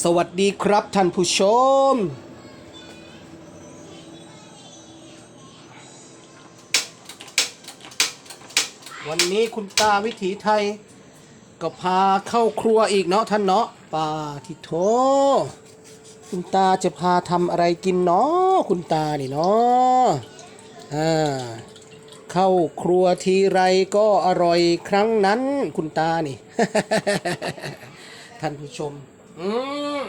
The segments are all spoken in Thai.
สวัสดีครับท่านผู้ชม วันนี้คุณตาวิถีไทย ก็พาเข้าครัวอีกเนาะท่านเนาะปาทิโท คุณตาจะพาทำอะไรกินเนาะคุณตานี่เนาะอ่าเข้าครัวทีไรก็อร่อยครั้งนั้นคุณตานี่ ท่านผู้ชม อืม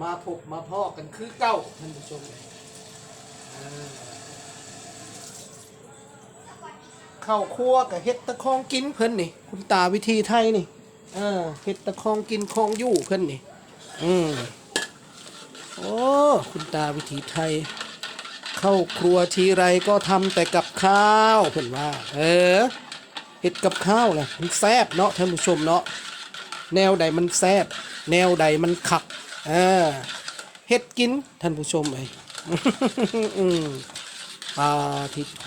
มาพบมาพ่อกันคือเก้าท่านผู้ชมอ่าเข้าครัวกับเฮ็ดตะคองกินเพิ่นนี่ คุณตาวิธีไทยนี่เออเฮ็ดตะคองกินคองอยู่เพิ่นนี่ อืมโอ้คุณตาวิถีไทย เข้าครัวทีไรก็ทำแต่กับข้าวเพิ่นว่า เออเฮ็ดกับข้าวนะมันแซ่บเนาะท่านผู้ชมเนาะ แนวใดมันแซบแนวใดมันขักเออเฮ็ดกินท่านผู้ชมเอ้ยปลาทิโพ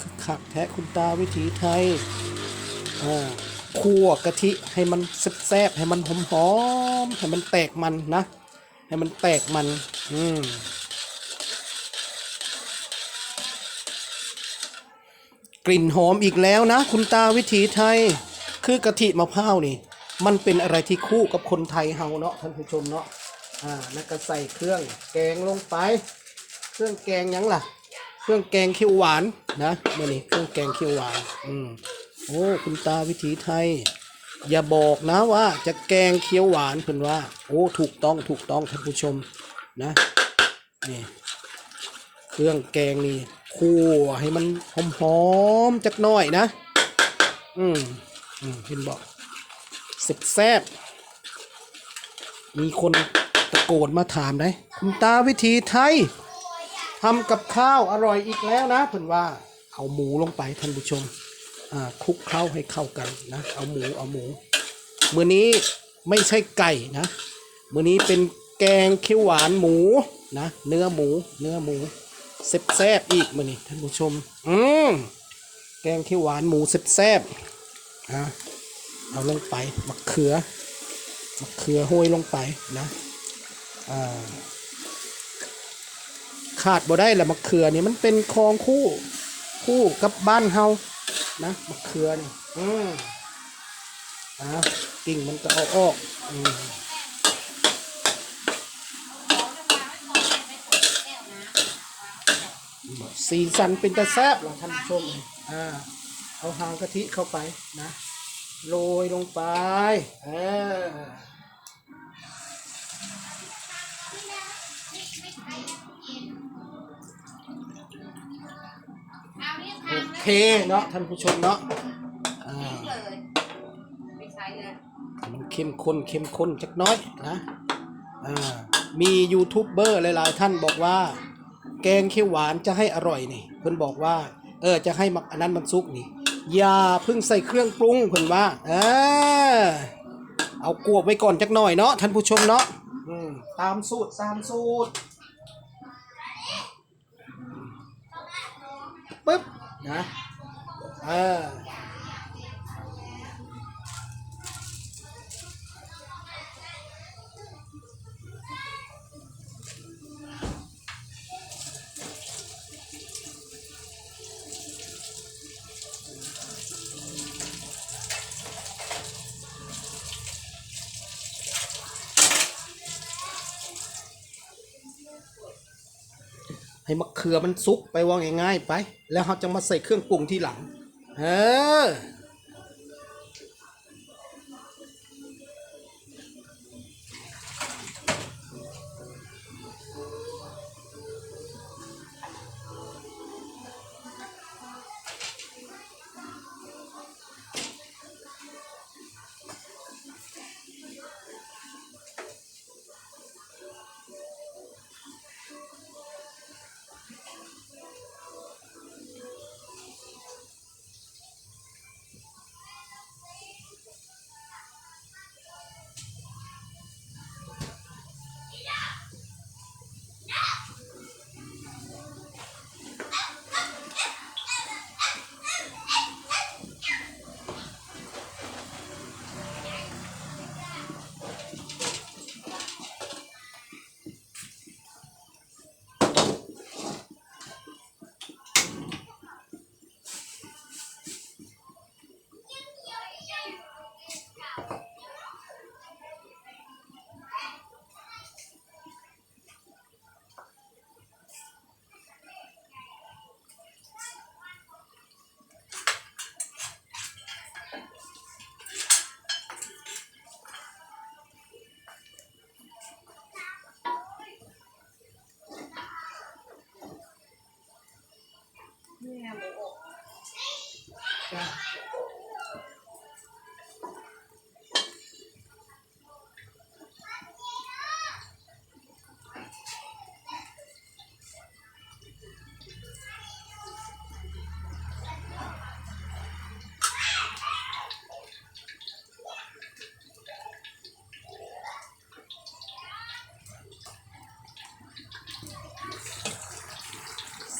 คือขักแท้คุณตาวิถีไทยอ่าคั่วกะทิให้มันแซ่บๆให้มันหอมๆให้มันแตกมันนะ ให้มันแตกมัน อืมกลิ่นหอมอีกแล้วนะ คุณตาวิถีไทย คือกะทิมะพร้าวนี่ มันเป็นอะไรที่คู่กับคนไทยเฮาเนาะท่านผู้ชมเนาะอ่าแล้วก็ใส่เครื่องแกงลงไป เครื่องแกงยังล่ะ เครื่องแกงเขียวหวานนะมื่อนี้เครื่องแกงเขียวหวานอืมโอ้คุณตาวิถีไทย อย่าบอกนะว่าจะแกงเขียวหวานเพิ่นว่า โอ้ถูกต้องถูกต้องท่านผู้ชมนะนี่เครื่องแกงนี่คั่วให้มันหอมๆจักหน่อยนะ อืมอืมเห็นบอก สบแซบมีคนตะโกนมาถามได้คุณตาวิธีไทยทำกับข้าวอร่อยอีกแล้วนะเพิ่นว่าเอาหมูลงไปท่านผู้ชมอ่าคลุกเคล้าให้เข้ากันนะเอาหมูเอาหมูมื้อนี้ไม่ใช่ไก่นะมื้อนี้เป็นแกงเขียวหวานหมูนะเนื้อหมูเนื้อหมูเซบแซบอีกมื้อนี้ท่านผู้ชมอืมแกงเขียวหวานหมูเซบแซบอะ เอาลงไปมะเขือมะเขือห้อยลงไปนะอ่าขาดบ่ได้แหละมะเขือนี่มันเป็นคลองคู่ คู่กับบ้านเฮานะมะเขือนี่อืมอะกิ่งมันก็เอาออกอืมสีสันเป็นตะแซบเหรอท่านผู้ชมอ่าเอาหางกะทิเข้าไปนะ โรยลงไปเออโอเคเนาะท่านผู้ชมเนาะอ่าเลยไม่ใช้เลยมันเข้มข้นเข้มข้นจักหน้อยนะอ่ามียูทูบเบอร์หลายๆท่านบอกว่า แกงเขียวหวานจะให้อร่อยนี่เพิ่นบอกว่า เออจะให้มักอันนั้นมันซุกนี่ อย่าเพิ่งใส่เครื่องปรุงเพิ่นว่าเออเอากวบไว้ก่อนจักหน่อยเนาะท่านผู้ชมเนาะอืมตามสูตรตามสูตรปึ๊บนะเออ ให้มะเขือมันซุกไปว่าง่ายๆไป แล้วเขาจะมาใส่เครื่องปรุงที่หลัง เออ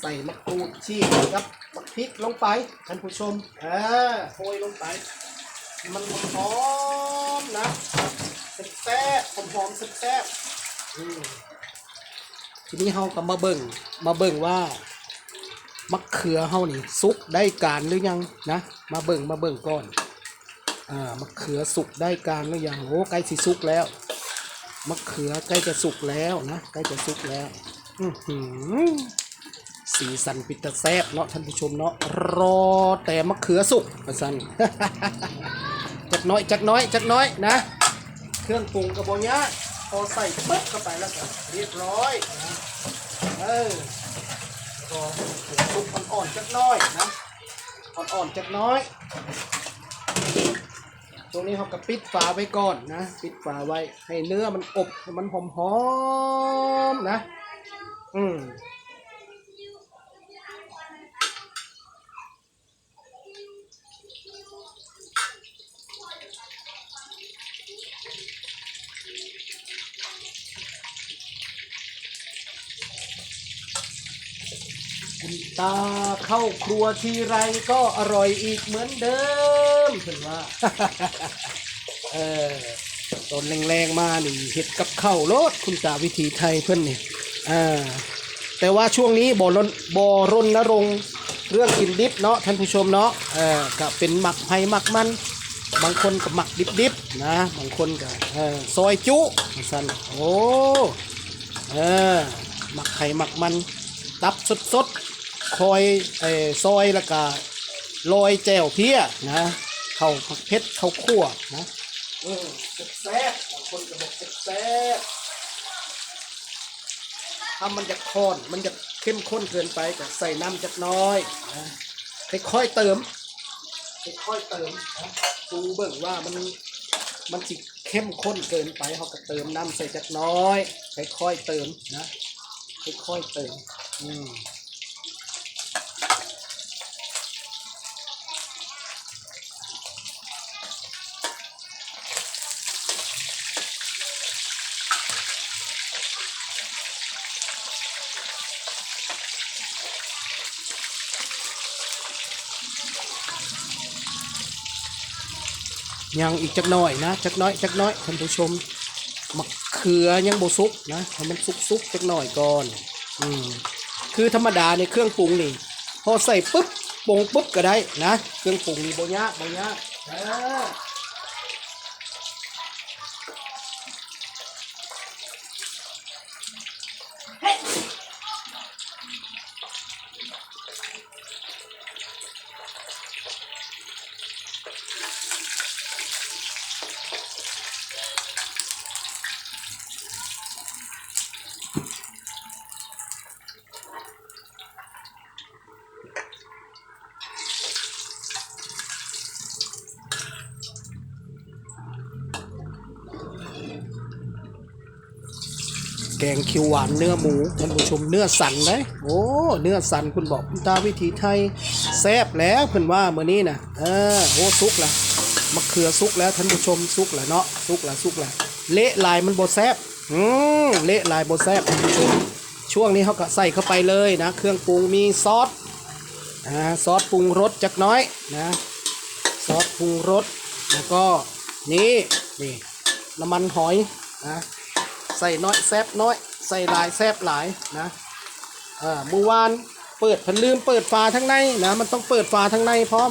ส่มะกรูดชีสกับมะพริกลงไปท่านผู้ชมเออโรยลงไป มันหอมนะแซ่บๆหอมแซ่บทีนี้เฮาก็มาเบิ่งมาเบิ่งว่ามะเขือเฮานี่สุกได้การหรือยังนะมาเบิ่งมาเบิ่งก่อนอ่ามะเขือสุกได้การหรือยังโอ้ใกล้สิสุกแล้วมะเขือใกล้จะสุกแล้วนะใกล้จะสุกแล้ว อือหือ สีสันปิดตาแซบเนาะท่านผู้ชมเนาะรอแต่มะเขือสุกประสันจักน้อยจักน้อยจักน้อยนะ เครื่องปรุงกระบอกเนี้ยพอใส่ปึ๊บเข้าไปแล้วก็เรียบร้อยนะเออรอให้มันสุกอ่อนๆจักน้อยนะอ่อนๆจักน้อยตรงนี้เขาก็ปิดฝาไว้ก่อนนะ ปิดฝาไว้ให้เนื้อมันอบให้มันหอมๆนะ อืม ตาเข้าครัวทีไรก็อร่อยอีกเหมือนเดิมเห็นว่า เออตอนแรงๆมานี่เห็ดกับข้าวรสคุณตาวิธีไทยเพื่อนนี่อ่าแต่ว่าช่วงนี้บ่รนบ่รนรงเรื่องกินดิบเนาะท่านผู้ชมเนาะเออก็เป็นหมักไผ่หมักมัน บางคนก็หมักดิบๆนะบางคนก็เออซอยจุสันโอ้เออหมักไผ่หมักมันตับสดๆ คอยเออซอยแล้วก็โรยแจ่วเพี้ยนะเข้าผักเพชรเข้าคั่วนะเออแซ่บบางคนก็บอกแซ่บถ้ามันจะคอนมันจะเข้มข้นเกินไปก็ใส่น้ำจักน้อยนะค่อยๆเติมค่อยๆเติมนะดูเบิ่งว่ามันมันจิเข้มข้นเกินไปเขาก็เติมน้ำใส่จักน้อยค่อยๆเติมนะค่อยๆเติมอืม ยังอีกจักหน่อยนะจักน้อยจักน้อยท่านผู้ชมมะเขือยังโบซุกนะให้มันซุกๆจักหน่อยก่อนอืมคือธรรมดาในเครื่องปรุงนี่พอใส่ปุ๊บปรุงปุ๊บก็ได้นะ เครื่องปรุงนี่โบยากโบยากเออ แกงเขียวหวานเนื้อหมูท่านผู้ชมเนื้อสันเลยโอ้เนื้อสันคุณบอกคุณตาวิถีไทยแซ่บแล้วเพิ่นว่าเมื่อนี้นะเออโอ้สุกละมะเขือสุกแล้วท่านผู้ชมสุกละเนาะสุกละสุกละเละลายมันบดแซ่บอืมเละลายบดแซ่บท่านผู้ชมช่วงนี้เขาก็ใส่เข้าไปเลยนะ เครื่องปรุงมีซอสอ่าซอสปรุงรสจักน้อยนะซอสปรุงรสแล้วก็นี่นี่น้ำมันหอยนะ ใส่น้อยแซบน้อย ใส่หลายแซบหลายนะเอ่าเมื่อวานเปิดพันลืมเปิดฝาทั้งในนะมันต้องเปิดฝาทั้งในพร้อม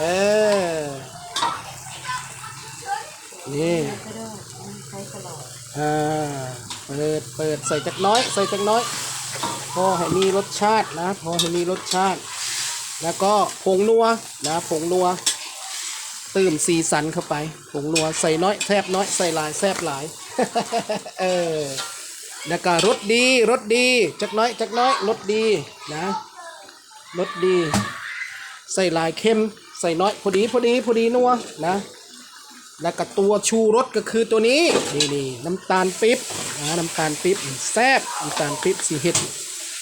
เออ นี่อ่าเปิดเปิดใส่จักน้อย ใส่จักน้อย พอให้มีรสชาตินะ พอให้มีรสชาติ แล้วก็ผงนัวนะผงนัว เติมสีสันเข้าไปผงนัวใส่น้อยแซบน้อยใส่หลายแซบหลายเออแล้วก็รสดีรสดีจักน้อยจักน้อยรสดีนะรสดี ใส่หลายเค็มใส่น้อยพอดีพอดีพอดีนัวนะแล้วก็ตัวชูรสก็คือตัวนี้นี่นี่น้ำตาลปิ๊บนะน้ำตาลปิ๊บแซ่บน้ำตาลปิ๊บสีเห็ด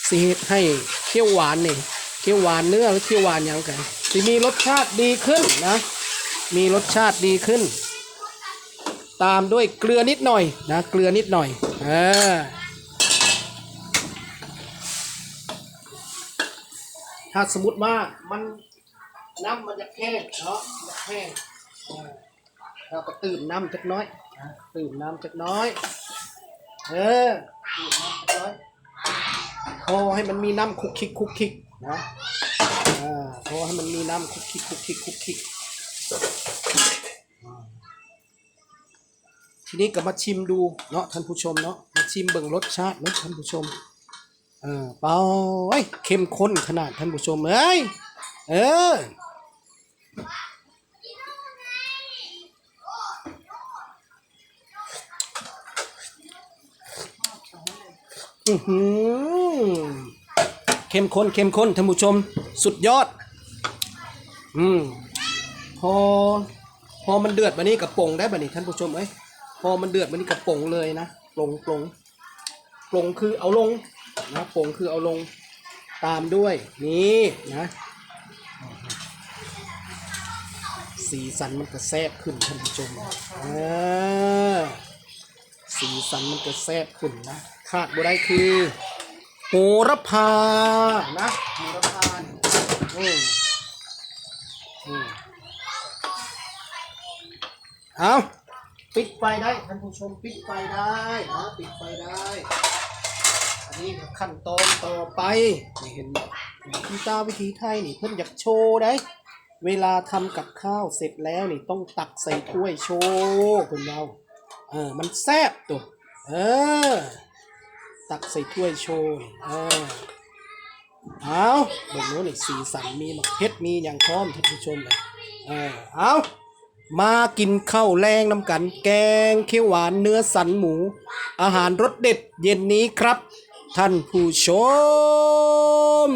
สีเห็ดให้เคี่ยวหวานนี่เคี่ยวหวานเนื้อหรือเคี่ยวหวานยังกันสิมีรสชาติดีขึ้นนะ มีรสชาติดีขึ้น ตามด้วยเกลือนิดหน่อยนะเกลือนิดหน่อยเออถ้าสมมติว่ามันน้ำมันจะแห้งเนาะจะแห้งเราก็ตื่มน้ำจักน้อยตื่มน้ำจักน้อยเออตื่มน้ำจักน้อยพอให้มันมีน้ำคุกคิกคุกคิกนะอ่าพอให้มันมีน้ำคุกคิกคุกคิกคุกคิก นี้ก็มาชิมดูเนาะท่านผู้ชมเนาะมาชิมเบิ่งรสชาติเนาะท่านผู้ชมเออเปล่าเอ้ยเข้มข้นขนาดท่านผู้ชมเอ้ยเอออือหือเข้มข้นเข้มข้นท่านผู้ชม สุดยอด อืม พอ พอมันเดือดมานี่กับป่งได้แบ่นี่ท่านผู้ชมเอ้ย พอมันเดือดมานี่กับปงเลยนะปงปงปงคือเอาลงนะปงคือเอาลงตามด้วยนี่นะสีสันมันก็แซ่บขึ้นท่านผู้ชมเออสีสันมันก็แซ่บขึ้นนะขาดบ่ได้คือโหระพานะโหระพานี่ยอืมอืมเอา ปิดไฟได้ท่านผู้ชมปิดไฟได้นะปิดไฟได้ อันนี้ขั้นตอนต่อไปนี่เห็นไหมคุณตาวิธีไทยนี่เพิ่นอยากโชว์ได้ เวลาทำกับข้าวเสร็จแล้วนี่ต้องตักใส่ถ้วยโชว์คุณเราเออมันแซ่บตัวเออ ตักใส่ถ้วยโชว์นี่เออเอาบิ่งโน้นนี่สีสันมีมะเพ็ดมีอย่างพร้อมท่านผู้ชมเลยเออเอา มากินข้าวแรงน้ำกัน แกงเขียวหวานเนื้อสันหมู อาหารรสเด็ดเย็นนี้ครับ ท่านผู้ชม